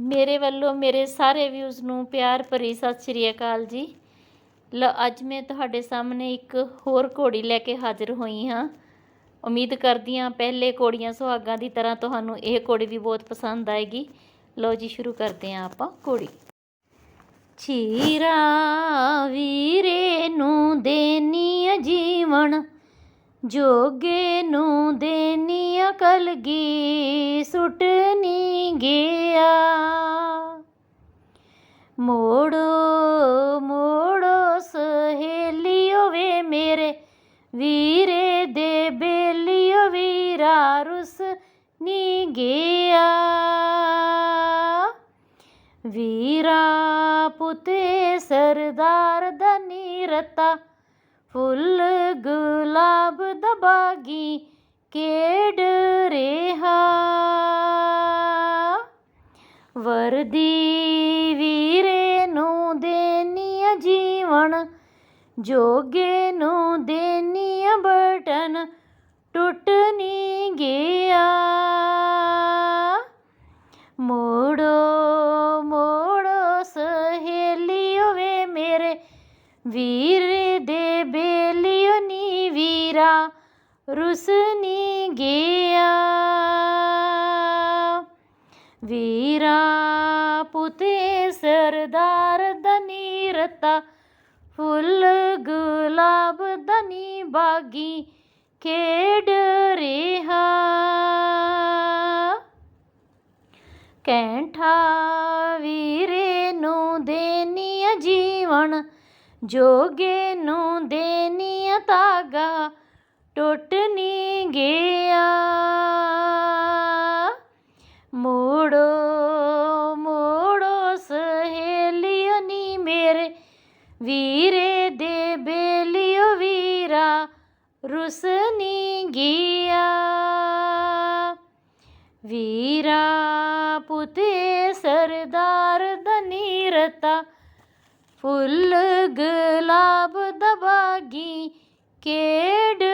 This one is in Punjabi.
ਮੇਰੇ ਵੱਲੋਂ ਮੇਰੇ ਸਾਰੇ ਵਿਊਜ਼ ਨੂੰ ਪਿਆਰ ਭਰੀ ਸਤਿ ਸ਼੍ਰੀ ਅਕਾਲ ਜੀ। ਲਓ, ਅੱਜ ਮੈਂ ਤੁਹਾਡੇ ਸਾਹਮਣੇ ਇੱਕ ਹੋਰ ਘੋੜੀ ਲੈ ਕੇ ਹਾਜ਼ਰ ਹੋਈ ਹਾਂ। ਉਮੀਦ ਕਰਦੀ ਹਾਂ ਪਹਿਲੇ ਘੋੜੀਆਂ ਸੁਹਾਗਾਂ ਦੀ ਤਰ੍ਹਾਂ ਤੁਹਾਨੂੰ ਇਹ ਘੋੜੀ ਵੀ ਬਹੁਤ ਪਸੰਦ ਆਏਗੀ। ਲਓ ਜੀ, ਸ਼ੁਰੂ ਕਰਦੇ ਹਾਂ ਆਪਾਂ ਘੋੜੀ। ਛੀਰਾ ਵੀਰੇ ਨੂੰ ਦੇਨੀ ਜੀਵਨ, ਜੋਗੇ ਨੂੰ ਦੇਨੀ ਸੁੱਟ ਸੁਟਨੀ ਗਿਆ। ਮੋੜੋ ਮੋੜੋ ਸਹੇਲਿਓ ਵੇ ਮੇਰੇ ਵੀਰੇ ਦੇ ਬੇਲਿਓ ਵੀਰਾ ਰੁਸ ਨੀ ਗਿਆ। ਵੀਰਾ ਪੁੱਤੇ ਸਰਦਾਰ ਦਾ ਨੀਰਤਾ ਫੁੱਲ ਗੁਲਾਬ ਦਾ ਬਾਗੀ ਕੇੜ ਰਿਹਾ। ਵਰਦੀ ਵੀਰੇ ਨੂੰ ਦੇਨੀ ਜੀਵਨ, ਜੋਗੇ ਨੂੰ ਦੇਨੀ ਬਟਨ ਟੁੱਟ ਨਹੀਂ ਗਿਆ। ਮੋੜੋ ਮੋੜੋ ਸਹੇਲਿਓ ਵੇ ਮੇਰੇ, ਵੀਰ ਦੇ ਬੇਲਿਓ ਨੀ ਵੀਰਾ, ਰੁਸ ਨੀ ਗਿਆ। ਵੀਰਾ ਪੁੱਤੇ ਸਰਦਾਰ ਦਾ ਨੀਰਤਾ, ਫੁੱਲ ਗੁਲਾਬ ਦਾ ਨੀ ਬਾਗੀ, ਖੇਡ ਰਿਹਾ। ਕੈਂਠਾ ਵੀਰੇ ਨੂੰ ਦੇਨੀ ਜੀਵਨ, ਜੋਗੇ ਨੂੰ ਦੇਨੀ ਤਾਗਾ ਟੁੱਟ ਗਿਆ। ਰੁਸ ਨੀ ਗਿਆ ਵੀਰਾ ਪੁੱਤੇ ਸਰਦਾਰ ਦਾ ਨੀਰਤਾ ਫੁੱਲ ਗੁਲਾਬ ਦਾ ਬਾਗੀ ਕੇੜ